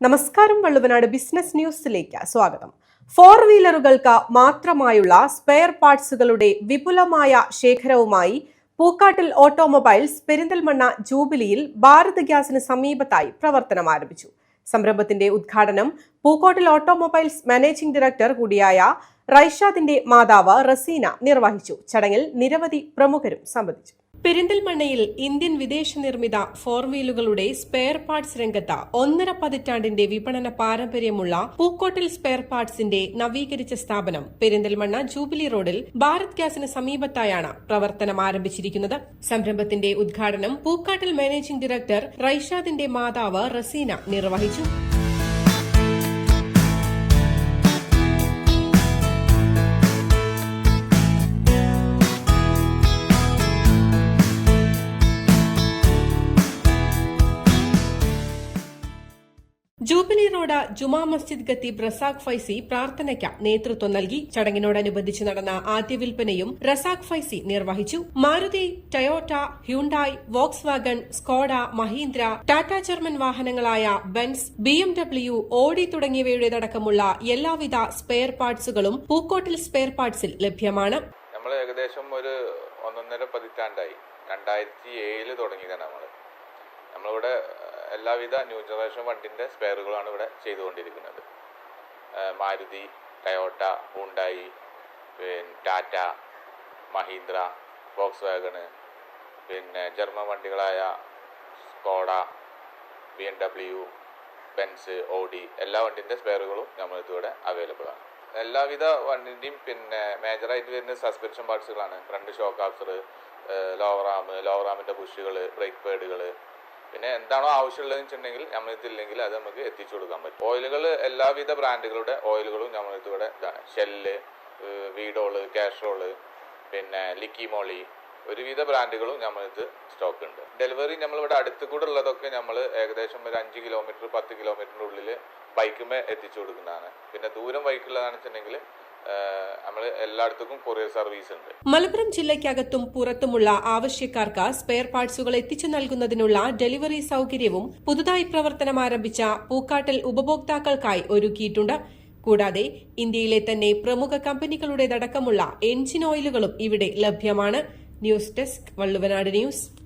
നമസ്കാരം വള്ളുവനാട് ബിസിനസ് ന്യൂസിലേക്ക് സ്വാഗതം. ഫോർ വീലറുകൾക്ക് മാത്രമായുള്ള സ്പെയർ പാർട്സുകളുടെ വിപുലമായ ശേഖരവുമായി പൂക്കാട്ടിൽ ഓട്ടോമൊബൈൽസ് പെരിന്തൽമണ്ണ ജൂബിലിയിൽ ഭാരത് ഗ്യാസിന് സമീപത്തായി പ്രവർത്തനം ആരംഭിച്ചു. സംരംഭത്തിന്റെ ഉദ്ഘാടനം പൂക്കോട്ടിൽ ഓട്ടോമൊബൈൽസ് മാനേജിംഗ് ഡയറക്ടർ കൂടിയായ റൈഷാദിന്റെ മാതാവ് റസീന നിർവഹിച്ചു. ചടങ്ങിൽ നിരവധി പ്രമുഖരും സംബന്ധിച്ചു. പെരിന്തൽമണ്ണയിൽ ഇന്ത്യൻ വിദേശ നിർമ്മിത ഫോർ വീലുകളുടെ സ്പെയർ പാർട്സ് രംഗത്ത് ഒന്നര പതിറ്റാണ്ടിന്റെ വിപണന പാരമ്പര്യമുള്ള പൂക്കോട്ടിൽ സ്പെയർ പാർട്സിന്റെ നവീകരിച്ച സ്ഥാപനം പെരിന്തൽമണ്ണ ജൂബിലി റോഡിൽ ഭാരത് ഗ്യാസിന് സമീപത്തായാണ് പ്രവർത്തനം ആരംഭിച്ചിരിക്കുന്നത്. സംരംഭത്തിന്റെ ഉദ്ഘാടനം പൂക്കാട്ടിൽ മാനേജിംഗ് ഡയറക്ടർ റൈഷാദിന്റെ മാതാവ് റസീന നിർവഹിച്ചു. ജൂബിലി റോഡ് ജുമാ മസ്ജിദ് ഖത്തീബ് റസാഖ് ഫൈസി പ്രാർത്ഥനയ്ക്ക് നേതൃത്വം നൽകി. ചടങ്ങിനോടനുബന്ധിച്ച് നടന്ന ആദ്യ വിൽപ്പനയും റസാഖ് ഫൈസി നിർവഹിച്ചു. Maruti Toyota Hyundai Volkswagen Skoda Mahindra Tata German വാഹനങ്ങളായ Benz B M W Audi തുടങ്ങിയവയുടേതടക്കമുള്ള എല്ലാവിധ സ്പെയർ പാർട്സുകളും പൂക്കോട്ടിൽ സ്പെയർ പാർട്സിൽ ലഭ്യമാണ്. നമ്മൾ ഏകദേശം ഒരു ഒന്നൊന്നര പതിറ്റാണ്ടായി. രണ്ടായിരത്തി ഏഴിൽ തുടങ്ങിയതാണ് നമ്മൾ നമ്മളിവിടെ എല്ലാവിധ ന്യൂ ജനറേഷൻ വണ്ടിന്റെ സ്പെയറുകളാണ് ഇവിടെ ചെയ്തുകൊണ്ടിരിക്കുന്നത്. മാരുതി ടയോട്ട ഹുണ്ടായി പിന്നെ ടാറ്റ മഹീന്ദ്ര വോക്സ് വാഗണ് പിന്നെ German വണ്ടികളായ Skoda B M W Benz Audi എല്ലാ വണ്ടിന്റെ സ്പെയറുകളും നമ്മളിതിവിടെ അവൈലബിൾ ആണ് എല്ലാവിധ വണ്ടിന്റെയും പിന്നെ മേജറായിട്ട് വരുന്ന suspension പാർട്സുകളാണ്. Front shock after lower arm lower ആമിന്റെ ബുഷുകൾ ബ്രേക്ക് പേഡുകൾ പിന്നെ എന്താണോ ആവശ്യമുള്ളതെന്ന് വെച്ചിട്ടുണ്ടെങ്കിൽ നമ്മളിതില്ലെങ്കിൽ അത് നമുക്ക് എത്തിച്ചു കൊടുക്കാൻ പറ്റും. ഓയിലുകൾ എല്ലാവിധ ബ്രാൻഡുകളുടെ ഓയിലുകളും നമ്മളിത് ഇവിടെ ഇതാണ് ഷെല്ല് വീഡോൾ കാസ്ട്രോൾ പിന്നെ ലിക്കിമോളി ഒരുവിധ ബ്രാൻഡുകളും നമ്മളിത് സ്റ്റോക്ക് ഉണ്ട് ഡെലിവറി നമ്മളിവിടെ അടുത്ത് കൂടെ ഉള്ളതൊക്കെ നമ്മൾ ഏകദേശം ഒരു അഞ്ച് കിലോമീറ്റർ പത്ത് കിലോമീറ്ററിന്റെ ഉള്ളിൽ ബൈക്കുമേ എത്തിച്ചു കൊടുക്കുന്നതാണ്. പിന്നെ ദൂരം ബൈക്കുള്ളതാണെന്ന് വെച്ചിട്ടുണ്ടെങ്കിൽ കൊറിയർ സർവീസ് ഉണ്ട്. മലപ്പുറം ജില്ലയ്ക്കകത്തും പുറത്തുമുള്ള ആവശ്യക്കാർക്ക് സ്പെയർ പാർട്സുകൾ എത്തിച്ചു നൽകുന്നതിനുള്ള ഡെലിവറി സൗകര്യവും പുതുതായി പ്രവർത്തനം ആരംഭിച്ച പൂക്കാട്ടൽ ഉപഭോക്താക്കൾക്കായി ഒരുക്കിയിട്ടുണ്ട്. കൂടാതെ ഇന്ത്യയിലെ തന്നെ പ്രമുഖ കമ്പനികളുടേതടക്കമുള്ള എൻജിൻ ഓയിലുകളും ഇവിടെ ലഭ്യമാണ്. News desk Valluvanad news.